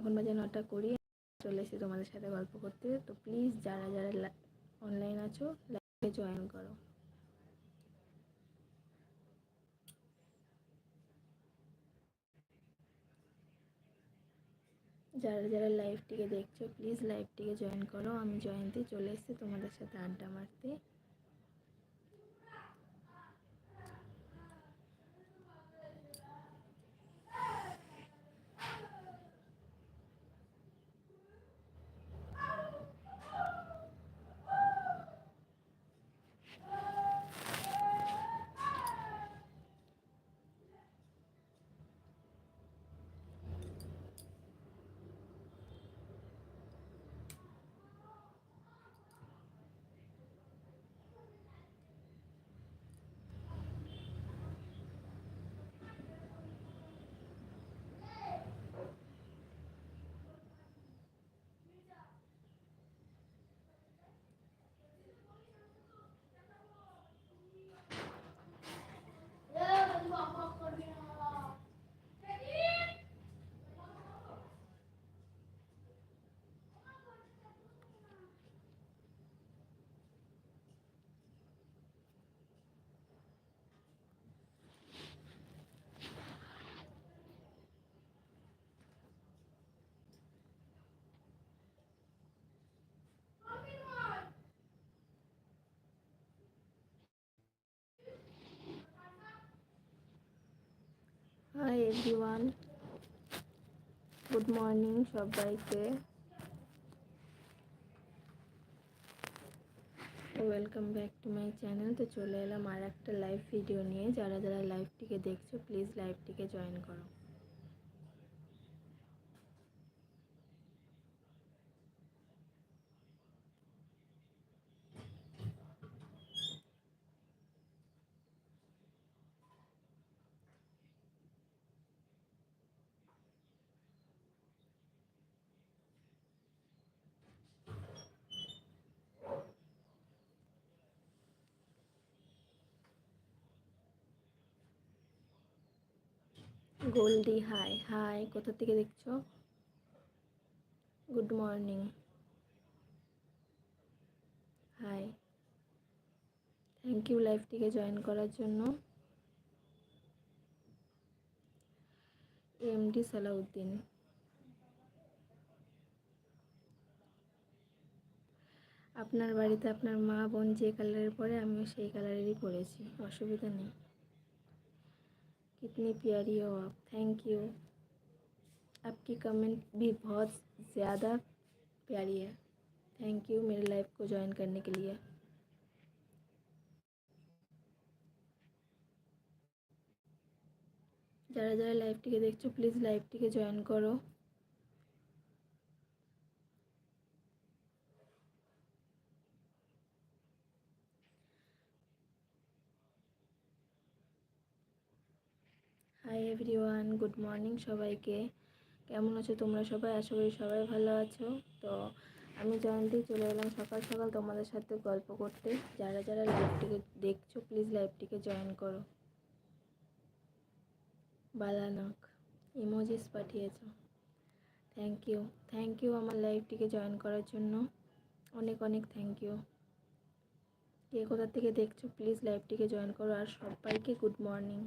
এখন বাজে নটা করি চলে এসেছি তোমাদের সাথে গল্প করতে। তো প্লিজ যারা যারা অনলাইন আছো লাইভে জয়েন করো। যারা যারা লাইভটিকে দেখছ প্লিজ লাইভটিকে জয়েন করো। আমি জয়ন্তী, চলে এসেছি তোমাদের সাথে আড্ডা মারতে। হাই এভরিওয়ান গুড মর্নিং সবাইকে। Welcome back to my channel তো চলে এলাম আর একটা লাইভ ভিডিও নিয়ে। যারা যারা লাইভটিকে দেখছ প্লিজ লাইভটিকে জয়েন করো। গোল্ডি, হাই হাই, কোথা থেকে দেখছ? Good morning. Hi. Thank you লাইভটিকে join করার জন্য। এমডি সালাউদ্দিন। আপনার বাড়িতে আপনার মা বোন যে কালারের পরে, আমিও সেই কালারেরই পরেছি, অসুবিধা নেই। कितनी प्यारी हो आप थैंक यू आपकी कमेंट भी बहुत ज़्यादा प्यारी है थैंक यू मेरे लाइफ को ज्वाइन करने के लिए যারা যারা লাইভটিকে দেখছো প্লিজ লাইভটিকে জয়েন করো হাই এভরিওয়ান গুড মর্নিং সবাইকে। কেমন আছো তোমরা সবাই? আশা করি সবাই ভালো আছো। তো আমি জয়ন্তী, চলে এলাম সকাল সকাল তোমাদের সাথে গল্প করতে। যারা যারা লাইভটিকে দেখছ প্লিজ লাইভটিকে জয়েন করো। বালানক ইমোজিস পাঠিয়েছো। থ্যাংক ইউ থ্যাংক ইউ আমার লাইভটিকে জয়েন করার জন্য। অনেক অনেক থ্যাংক ইউ কে কোথা থেকে দেখছ প্লিজ লাইভটিকে জয়েন করো। আর সবাইকে গুড মর্নিং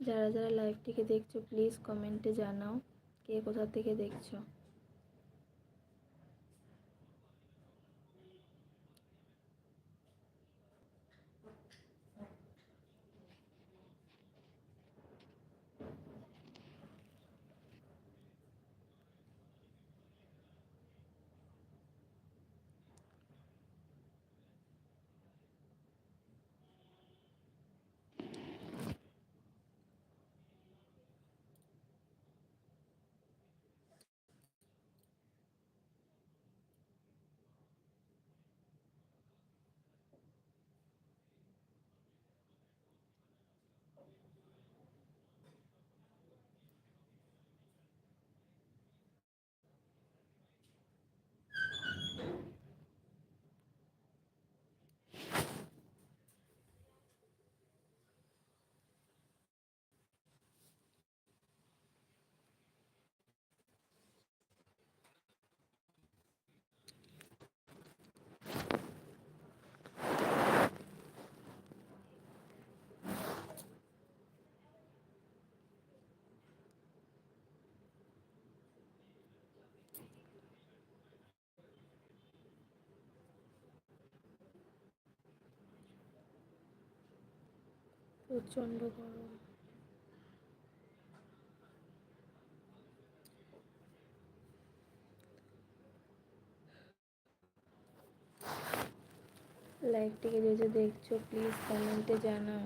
যারা যারা লাইভটিকে দেখছ প্লিজ কমেন্টে জানাও কে কোথা থেকে দেখছ। প্রচণ্ড গরম। লাইভটিকে যে যে দেখছ প্লিজ কমেন্টে জানাও।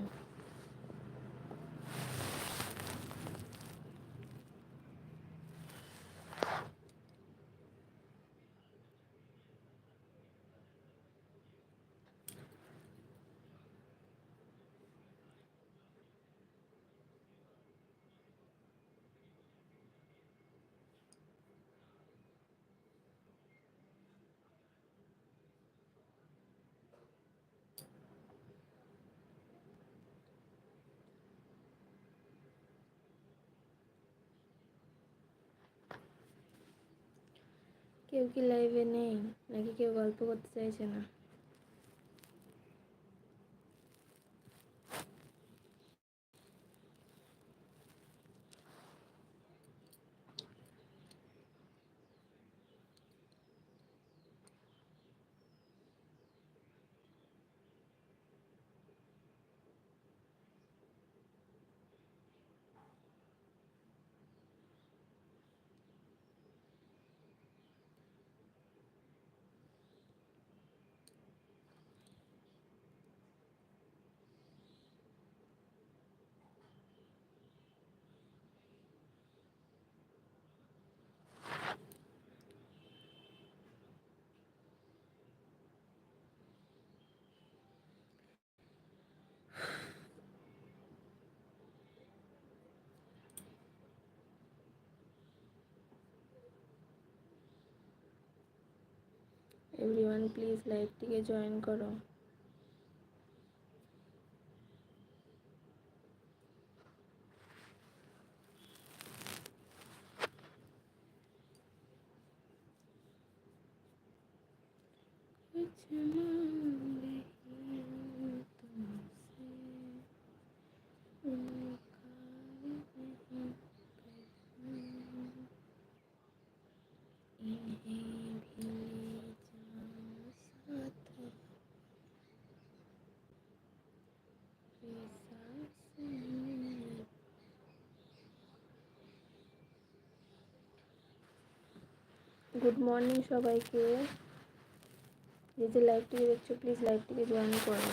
কেউ কি লাইভে নেই? নাকি কেউ গল্প করতে চাইছে না? এভরিওয়ান প্লিজ লাইভটিকে জয়েন করো গুড মর্নিং সবাইকে। যে যে লাইভটিকে দেখছ প্লিজ লাইভটিকে জয়েন করো।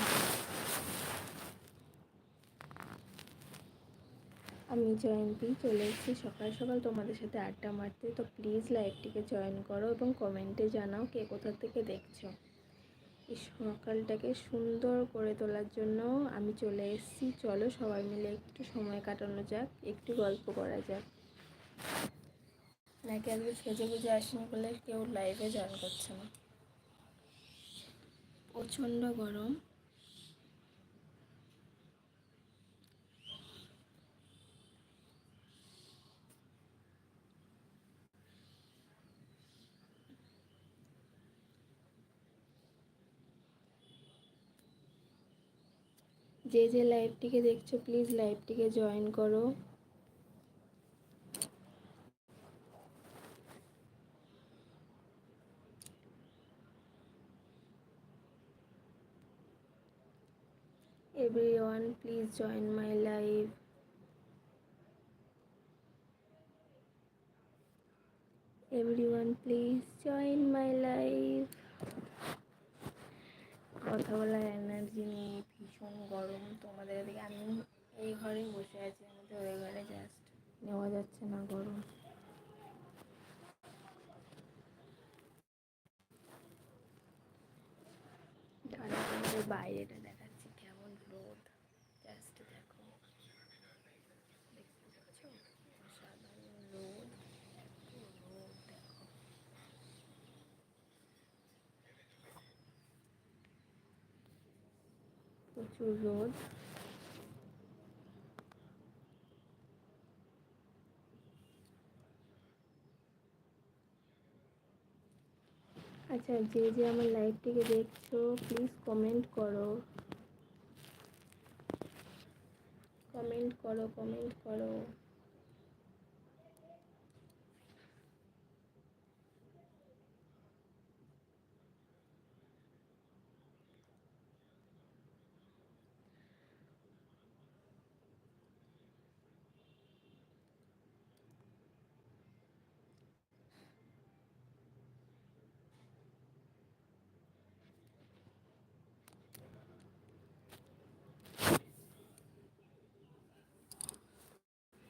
আমি জয়ন্তী, চলে এসেছি সকাল সকাল তোমাদের সাথে আড্ডা মারতে। তো প্লিজ লাইভটিকে জয়েন করো এবং কমেন্টে জানাও কে কোথা থেকে দেখছ। এই সকালটাকে সুন্দর করে তোলার জন্য আমি চলে এসেছি। চলো সবাই মিলে একটু সময় কাটানো যাক, একটু গল্প করা যাক। নাকি আজকে সেজে গুজে আসেনি বলে কেউ লাইভে জয়েন করছে না। প্রচণ্ড গরম। যে যে লাইভটিকে দেখছ প্লিজ লাইভটিকে জয়েন করো। Everyone please join my live. Everyone, please join my live. কথা বলার এনার্জি নেই, ভীষণ গরম। তোমাদের এদিকে আমি এই ঘরে বসে আছি আমাদের ওই ঘরে জাস্ট নেওয়া যাচ্ছে না গরম। বাইরেটা দেখাচ্ছি কেমন রোদ জাস্ট দেখো দেখতে পাচ্ছ অসাধারণ রোদ এত রোদ দেখো প্রচুর রোদ। আচ্ছা যে যে আমার লাইভটিকে দেখছ প্লিজ কমেন্ট করো। কমেন্ট করো কমেন্ট করো।